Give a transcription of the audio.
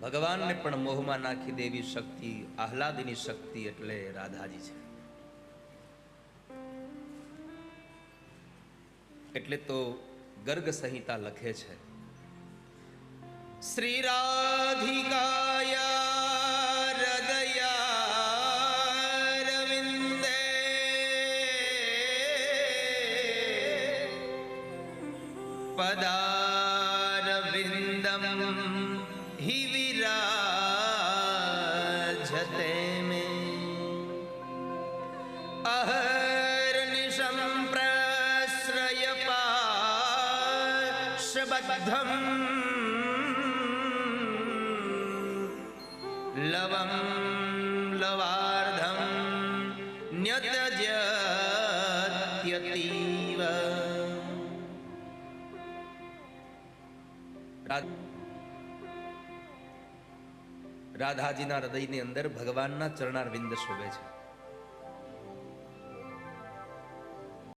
ભગવાનને પણ મોહમાં નાખી દેવી શક્તિ, આહલાદની શક્તિ એટલે રાધાજી છે. એટલે તો ગર્ગ સંહિતા લખે છે. શ્રી રાધિકાયા પદારવિંદમ અહર્નિશમ પ્રશ્રય પાશબદ્ધમ લવમ લવાર્ધમ ન્યતજત્યતીવ રા- રાધાજીના હૃદયની અંદર ભગવાનના ચરણારવિંદ શોભે છે.